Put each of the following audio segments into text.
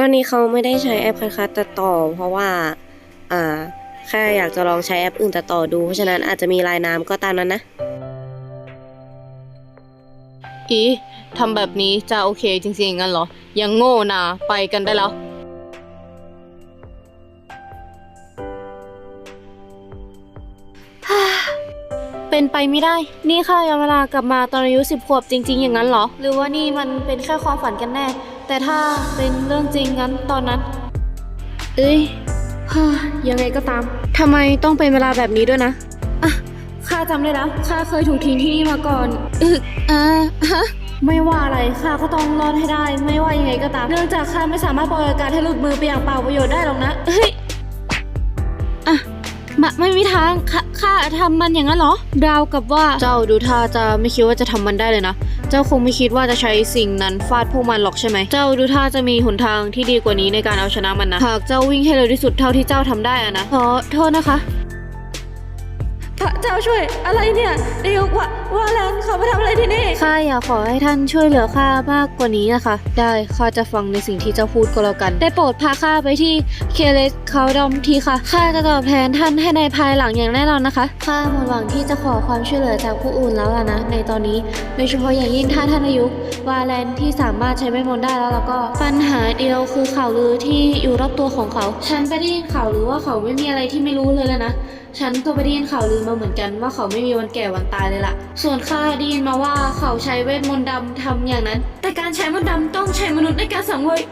ตอนนี้เขาไม่ได้ใช้แอปคัดคัดตัดต่อ เพราะว่าอ่าแค่อยากจะลองใช้แอปอื่นตัดต่อดูเพราะฉะนั้นอาจจะมีลายน้ำก็ตามนั้นนะ อีทำแบบนี้จะโอเคจริงๆงั้นเหรอ ยังโง่นะไปกันได้แล้วเป็นไปไม่ได้ นี่ค่ะยังเวลากลับมาตอนอายุสิบขวบจริง ๆ อย่างนั้นเหรอ หรือว่านี่มันเป็นแค่ความฝันกันแน่ แต่ถ้าเป็นเรื่องจริงงั้นตอนนั้น เอ้ยฮ่ายังไงก็ตามทำไมต้องเป็นเวลาแบบนี้ด้วยนะอะข้าจำได้แล้วข้าเคยถูกทิ้งที่นี่มาก่อนอึกอ่าฮะไม่ว่าอะไรข้าก็ต้องรอดให้ได้ ไม่ว่ายังไงก็ตาม เนื่องจากข้าไม่สามารถปล่อยอากาศให้หลุดมือไปอย่างเปล่าประโยชน์ได้หรอกนะเฮ้ยอะ มาไม่มีทางข้าข้าทำมันอย่างนั้นเหรอดาวกับว่าเจ้าดูท่าจะไม่คิดว่าจะทำมันได้เลยนะ เจ้าคงไม่คิดว่าจะใช้สิ่งนั้นฟาดพวกมันหรอกใช่ไหม เจ้าดูท่าจะมีหนทางที่ดีกว่านี้ในการเอาชนะมันนะ หากเจ้าวิ่งให้เร็วที่สุดเท่าที่เจ้าทำได้อะนะขอโทษนะคะ พระเจ้าช่วยอะไรเนี่ยนายกว่าว่าแลนเขามาทำอะไรที่นี่ ข้าอยากขอให้ท่านช่วยเหลือข้ามากกว่านี้นะคะ ได้ข้าจะฟังในสิ่งที่เจ้าพูดก็แล้วกัน ได้โปรดพาข้าไปที่เคเลสเขาดอมทีค่ะ ข้าจะตอบแทนท่านให้ในภายหลังอย่างแน่นอนนะคะ ข้าหมดหวังที่จะขอความช่วยเหลือจากผู้อื่นแล้วล่ะนะ ในตอนนี้โดยเฉพาะอย่างยิ่งถ้าท่านอายุวาแลนที่สามารถใช้เวทมนต์ได้แล้วแล้วก็ปัญหาเดียวคือข่าวลือที่อยู่รอบตัวของเขา ฉันไปได้ยินข่าวลือว่าเขาไม่มีอะไรที่ไม่รู้เลยแล้วนะ ฉันก็ไปได้ยินข่าวลือมาเหมือนกันว่าเขาไม่มีวันแก่วันตายเลยล่ะ ส่วนข้าได้ยินมาว่าเขาใช้เวทมนต์ดำทำอย่างนั้น แต่การใช้มนต์ดำต้องใช้มนุษย์ในการสังเวย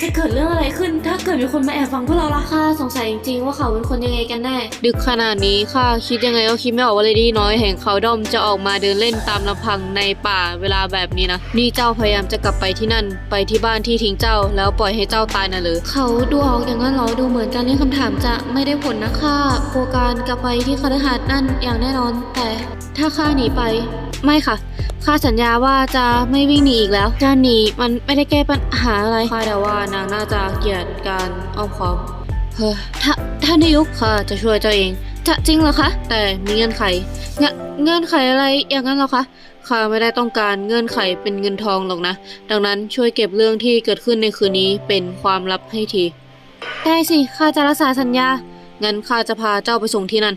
จะเกิดเรื่องอะไรขึ้น ถ้าเกิดมีคนมาแอบฟังพวกเราล่ะข้าสงสัยจริงๆว่าเขาเป็นคนยังไงกันแน่ ดึกขนาดนี้ข้าคิดยังไงก็คิดไม่ออกว่าเลดี้น้อยแห่งเขาดอมจะออกมาเดินเล่นตามลำพังในป่าเวลาแบบนี้นะ นี่เจ้าพยายามจะกลับไปที่นั่น ไปที่บ้านที่ทิ้งเจ้า แล้วปล่อยให้เจ้าตายน่ะหรือเขาดูออกอย่างนั้นเหรอดูเหมือนการเล่นคำถามจะไม่ได้ผลนะข้าโปรการกลับไปที่คฤหาสน์นั่นอย่างแน่นอน แต่ถ้าข้าหนีไป ไม่ค่ะข้าสัญญาว่าจะไม่วิ่งหนีอีกแล้วการหนีมันไม่ได้แก้ปัญหาอะไรข้าเดาว่านางน่าจะเกลียดการอ้อมค้อมเฮ้อถ้าท่านนายกข้าจะช่วยเจ้าเอง จะจริงเหรอคะ แต่มีเงื่อนไขเง,งื่อนไขอะไรอย่างนั้นเหรอคะข้าไม่ได้ต้องการเงื่อนไขเป็นเงินทองหรอกนะ ดังนั้นช่วยเก็บเรื่องที่เกิดขึ้นในคืนนี้เป็นความลับให้ที ได้สิ ข้าจะรักษาสัญญา งั้นข้าจะพาเจ้าไปส่งที่นั่น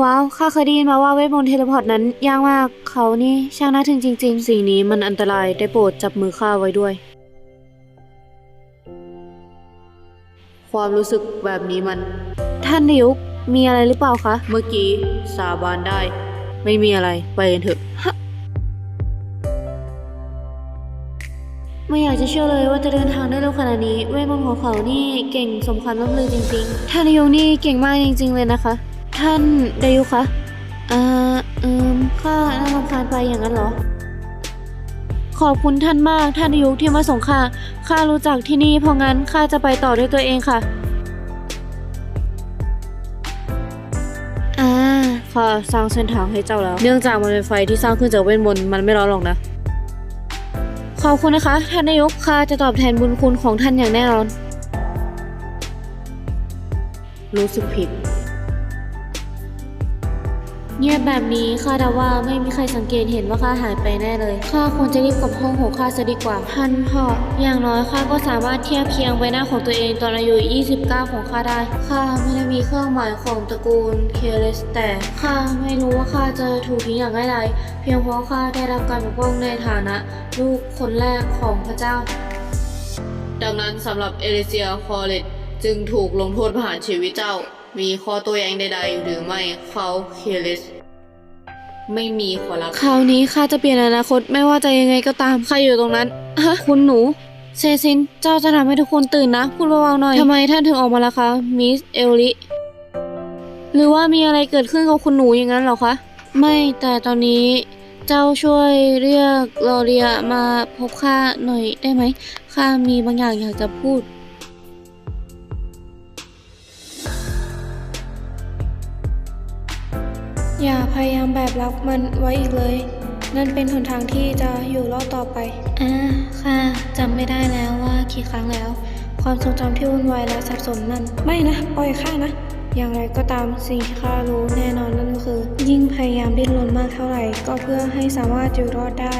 ว้าว ข้าเคยได้ยินมาว่าเวทมนต์เทเลพอร์ตนั้นยากมาก เขานี่ช่างน่าทึ่งจริง ๆ สิ่งนี้มันอันตรายได้โปรดจับมือข้าไว้ด้วย ความรู้สึกแบบนี้มัน ท่านนายกมีอะไรหรือเปล่าคะ เมื่อกี้สาบานได้ ไม่มีอะไรไปกันเถอะ ไม่อยากจะเชื่อเลยว่าจะเดินทางได้เร็วขนาดนี้ เวทมนต์ของเขานี่เก่งสมคำล่ำลือจริง ๆ ท่านนายกนี่เก่งมากจริง ๆ เลยนะคะ ท่านดายุคะอ่าเอืมข้าน่ารำคาญไปอย่างนั้นเหรอ ขอบคุณท่านมากท่านนายกที่มาส่งข้าข้ารู้จักที่นี่เพราะงั้นข้าจะไปต่อด้วยตัวเองค่ะ อ่าข้าสร้างเส้นทางให้เจ้าแล้ว เนื่องจากมันเป็นไฟที่สร้างขึ้นจากเวทมนต์มันไม่ร้อนหรอกนะ ขอบคุณนะคะ ท่านนายกข้าจะตอบแทนบุญคุณของท่านอย่างแน่นอน รู้สึกผิด เงียบแบบนี้ข้าดาว่าไม่มีใครสังเกตเห็นว่าข้าหายไปแน่เลยข้าควรจะรีบกลับห้องของข้าซะดีกว่าท่านพ่ออย่างน้อยข้าก็สามารถเทียบเคียงใบหน้าของตัวเองตอนอายุ 29 ของข้าได้ข้าไม่ได้มีเครื่องหมายของตระกูลเคเลสแต่ข้าไม่รู้ว่าข้าจะถูกทิ้งอย่างง่ายดายเพียงเพราะข้าได้รับการปกป้องในฐานะ ลูกคนแรกของพระเจ้า ดังนั้นสำหรับเอเลเซียคอเลต จึงถูกลงโทษประหารชีวิตเจ้า มีข้อโตัวแย้งใดๆ หรือไม่เขาเคเลสไม่มีขอรับคราวนี้ข้าจะเปลี่ยนอนาคตไม่ว่าจะยังไงก็ตามข้าอยู่ตรงนั้นฮะคุณหนู เซซิน เจ้าจะทำให้ทุกคนตื่นนะ พูดเบาๆหน่อยทำไมท่านถึงออกมาล่ะคะ มิสเอลลิ หรือว่ามีอะไรเกิดขึ้นกับคุณหนูอย่างนั้นเหรอคะ ไม่แต่ตอนนี้เจ้าช่วยเรียกลอเรียมาพบข้าหน่อยได้ไหมข้ามีบางอย่างอยากจะพูด อย่าพยายามแบบรับมันไว้อีกเลย นั่นเป็นหนทางที่จะอยู่รอดต่อไปอ่าค่ะจำไม่ได้แล้วว่ากี่ครั้งแล้ว ความทรงจำที่วุ่นวายและสับสนนั่น ไม่นะ ปล่อยข้านะ อย่างไรก็ตามสิ่งที่ข้ารู้แน่นอนนั่นก็คือ ยิ่งพยายามดิ้นรนมากเท่าไหร่ ก็เพื่อให้สามารถอยู่รอดได้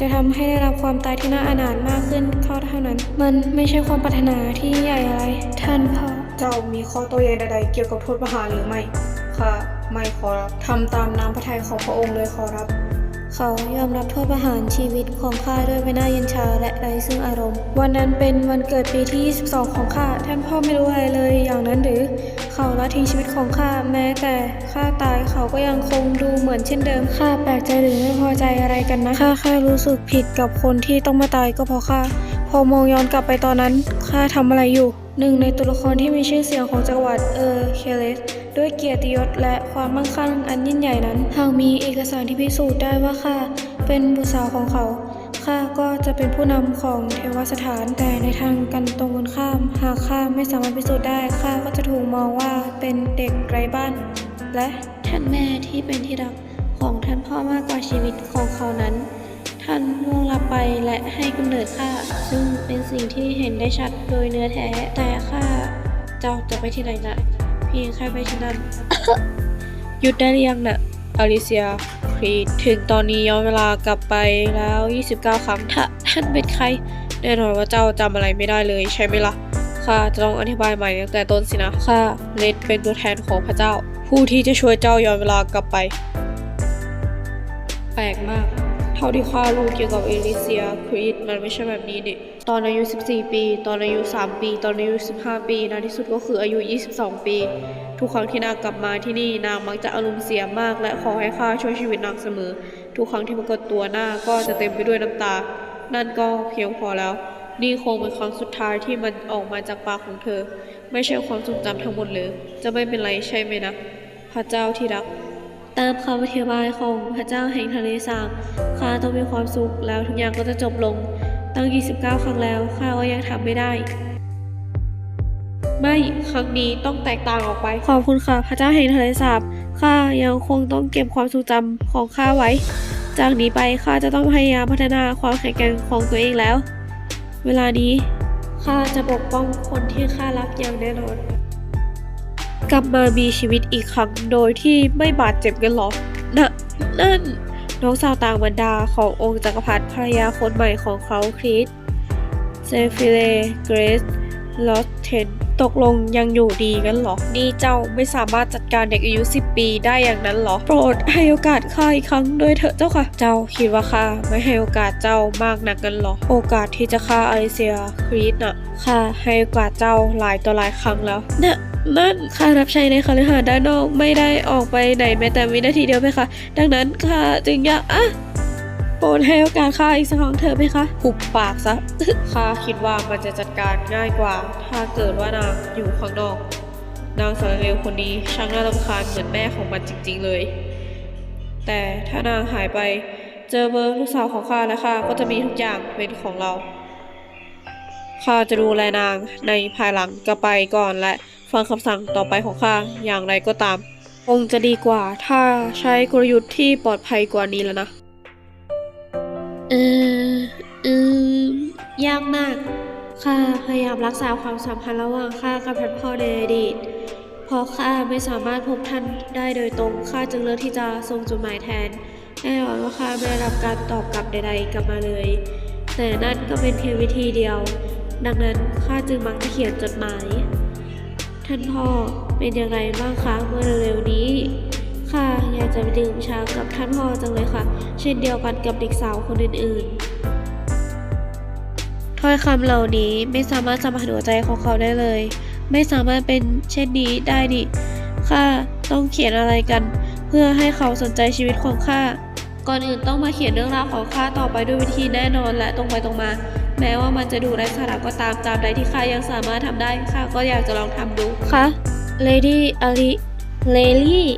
จะทำให้ได้รับความตายที่น่าอนาถมากขึ้นเข้าเท่านั้น มันไม่ใช่ความปรารถนาที่ยิ่งใหญ่อะไร ท่านพ่อเจ้ามีข้อโต้แย้งใดๆเกี่ยวกับโทษประหารหรือไม่ ข้าไม่ขอรับทำตามน้ำพระทัยของพระองค์เลยขอรับ เขายอมรับโทษประหารชีวิตของข้าด้วยใบหน้าเย็นชาและไร้ซึ่งอารมณ์ วันนั้นเป็นวันเกิดปีที่ 22 ของข้าท่านพ่อไม่รู้อะไรเลยอย่างนั้นหรือ เขาละทิ้งชีวิตของข้าแม้แต่ข้าตายเขาก็ยังคงดูเหมือนเช่นเดิมข้าแปลกใจหรือไม่พอใจอะไรกันนะข้าแค่รู้สึกผิดกับคนที่ต้องมาตายก็เพราะข้าพอมองย้อนกลับไปตอนนั้นข้าทำอะไรอยู่หนึ่งในตัวละครที่มีชื่อเสียงของจังหวัดเออเคเลส ด้วยเกียรติยศและความมั่งคั่งอันยิ่งใหญ่นั้น หากมีเอกสารที่พิสูจน์ได้ว่าข้าเป็นบุตรสาวของเขาข้าก็จะเป็นผู้นำของเทวสถานแต่ในทางกันตรงกันข้าม หากข้าไม่สามารถพิสูจน์ได้ข้าก็จะถูกมองว่าเป็นเด็กไร้บ้าน และท่านแม่ที่เป็นที่รักของท่านพ่อมากกว่าชีวิตของเขานั้น ท่านล่วงลับไปและให้กำเนิดข้าซึ่งเป็นสิ่งที่เห็นได้ชัดโดยเนื้อแท้ แต่ข้าเจ้าจะไปที่ไหนนะ พียงแค่ไปที่นั่นหยุดได้หรือยังนะ่ะอลิเซียครีดถึงตอนนี้ย้อนเวลากลับไปแล้ว 29 ครั้งถ้าท่านเป็นใคร แน่นอนว่าเจ้าจำอะไรไม่ได้เลยใช่ไหมล่ะข้าจะต้องอธิบายใหม่ตั้งแต่ต้นสินะข้าเลดเป็นตัวแทนของพระเจ้า ผู้ที่จะช่วยเจ้าย้อนเวลากลับไป แปลกมาก เท่าที่ข้ารู้เกี่ยวกับเอลิเซียครีดมันไม่ใช่แบบนี้ดิตอนอายุ 14 ปี ตอนอายุ 3 ปี ตอนอายุ 15 ปีนานที่สุดก็คืออายุ 22 ปี ทุกครั้งที่นางกลับมาที่นี่นางมักจะอารมณ์เสียมาก และขอให้ข้าช่วยชีวิตนางเสมอ ทุกครั้งที่ปรากฏตัวหน้าก็จะเต็มไปด้วยน้ำตา นั่นก็เพียงพอแล้ว นี่คงเป็นครั้งสุดท้ายที่มันออกมาจากปากของเธอ ไม่ใช่ความทรงจำทั้งหมดเลย จะไม่เป็นไรใช่ไหมนะ พระเจ้าที่รัก ตามคำอธิบายของพระเจ้าแห่งทะเลสาบข้าต้องมีความสุขแล้วทุกอย่างก็จะจบลง ตั้ง 29 ครั้งแล้วข้าก็ยังทำไม่ได้ ไม่ครั้งนี้ต้องแตกต่างออกไป ขอบคุณค่ะ พระเจ้าแห่งทะเลสาบข้ายังคงต้องเก็บความทรงจำของข้าไว้ จากนี้ไปข้าจะต้องพยายามพัฒนาความแข็งแกร่งของตัวเองแล้ว เวลานี้ข้าจะปกป้องคนที่ข้ารักอย่างแน่นอน กลับมามีชีวิตอีกครั้งโดยที่ไม่บาดเจ็บกันหรอนะนั่น น้องสาวต่างบรรดาขององค์จักรพรรดิภรรยาคนใหม่ของเขาคริสเซฟิเลเกรซลอสเทนตกลงยังอยู่ดีกันหรอ นี่เจ้าไม่สามารถจัดการเด็กอายุ 10 ปีได้อย่างนั้นหรอ โปรดให้โอกาสข้าอีกครั้งด้วยเถอะเจ้าค่ะ เจ้าคิดว่าข้าไม่ให้โอกาสเจ้ามากนักกันหรอ โอกาสที่จะฆ่าอลิเซียครีสน่ะข้าให้โอกาสเจ้าหลายต่อหลายครั้งแล้วนะ นั่นข้ารับใช้ในคฤหาสน์ด้านนอกไม่ได้ออกไปไหนแม้แต่วินาทีเดียวไหมคะ ดังนั้นข้าจึงอยากอะโปรดให้โอกาสข้าอีกสักครั้งเถอะไหมคะหุบปากซะข้าคิดว่ามันจะจัดการง่ายกว่า ถ้าเกิดว่านางอยู่ข้างนอก นางสารเลวคนนี้ช่างน่ารำคาญเหมือนแม่ของมันจริง ๆ เลย แต่ถ้านางหายไป เจอเบอร์ลูกสาวของข้าและข้าก็จะมีทุกอย่างเป็นของเราข้าจะดูแลนางในภายหลังกลับไปก่อนและ ฟังคำสั่งต่อไปของข้าอย่างไรก็ตาม คงจะดีกว่าถ้าใช้กลยุทธ์ที่ปลอดภัยกว่านี้แล้วนะ เอออืมยากมาก ข้าพยายามรักษาความสัมพันธ์ระหว่างข้ากับท่านพ่อในอดีตเพราะข้าไม่สามารถพบท่านได้โดยตรง ข้าจึงเลือกที่จะส่งจดหมายแทน แน่นอนว่าข้าไม่ได้รับการตอบกลับใดๆกลับมาเลย แต่นั่นก็เป็นเพียงวิธีเดียว ดังนั้นข้าจึงมักจะเขียนจดหมาย ท่านพ่อเป็นอย่างไรบ้างคะเมื่อเร็วๆนี้ ค่ะอยากจะไปดื่มชากับท่านพ่อจังเลยค่ะ เช่นเดียวกันกับเด็กสาวคนอื่นๆ ถ้อยคำเหล่านี้ไม่สามารถสัมผัสหัวใจของเขาได้เลย ไม่สามารถเป็นเช่นนี้ได้นี่ข้าต้องเขียนอะไรกัน เพื่อให้เขาสนใจชีวิตของข้าก่อนอื่นต้องมาเขียนเรื่องราวของข้าต่อไปด้วยวิธีแน่นอนและตรงไปตรงมา แม้ว่ามันจะดูไร้สาระก็ตามตามใดที่ข้ายังสามารถทำได้ข้าก็อยากจะลองทำดูค่ะเลดี้อลิเลลี่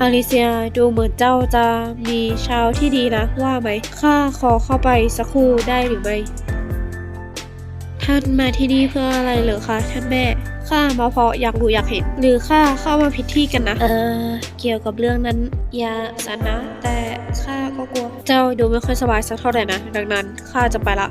อลิเซียดูเหมือนเจ้าจะมีเช้าที่ดีนะว่าไหมข้าขอเข้าไปสักครู่ได้หรือไม่ ท่านมาที่นี่เพื่ออะไรเหรอคะท่านแม่ข้ามาเพราะอยากรู้อยากเห็น หรือข้าเข้ามาผิดที่กันนะ เออ เกี่ยวกับเรื่องนั้นอย่าสันนะ แต่ข้าก็กลัว เจ้าดูไม่ค่อยสบายสักเท่าไหร่นะ ดังนั้นข้าจะไปละ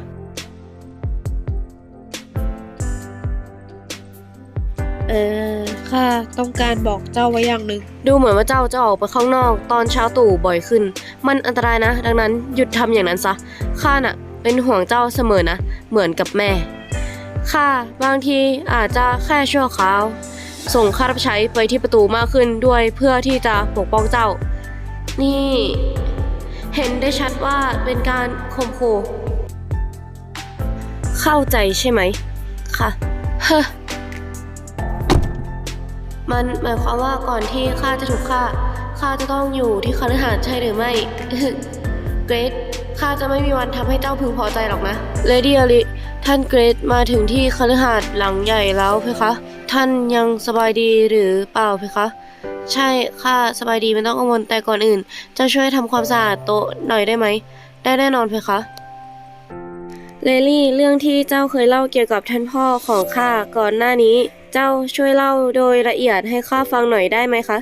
เออข้าต้องการบอกเจ้าไว้อย่างหนึ่ง ดูเหมือนว่าเจ้าจะออกไปข้างนอก ตอนเช้าตู่บ่อยขึ้น มันอันตรายนะ ดังนั้นหยุดทำอย่างนั้นซะ ข้าน่ะ เป็นห่วงเจ้าเสมอนะ เหมือนกับแม่ ข้าบางทีอาจจะแค่ชั่วคราว ส่งข้ารับใช้ไปที่ประตูมากขึ้นด้วยเพื่อที่จะปกป้องเจ้า นี่ เห็นได้ชัดว่าเป็นการข่มขู่เข้าใจใช่ไหม ค่ะ เฮ้อมันหมายความว่าก่อนที่ข้าจะถูกฆ่าข้าจะต้องอยู่ที่คฤหาสน์ใช่หรือไม่ เกรดข้าจะไม่มีวันทำให้เจ้าพึงพอใจหรอกนะ เลดี้อลิ ท่านเกรดมาถึงที่คฤหาสน์หลังใหญ่แล้วเพคะ ท่านยังสบายดีหรือเปล่าเพคะ ใช่ข้าสบายดีไม่ต้องกังวลแต่ก่อนอื่นเจ้าช่วยทำความสะอาดโต๊ะหน่อยได้ไหม ได้แน่นอนเพคะเลลี่เรื่องที่เจ้าเคยเล่าเกี่ยวกับท่านพ่อของข้าก่อนหน้านี้ เจ้าช่วยเล่าโดยละเอียดให้ข้าฟังหน่อยได้ไหมคะ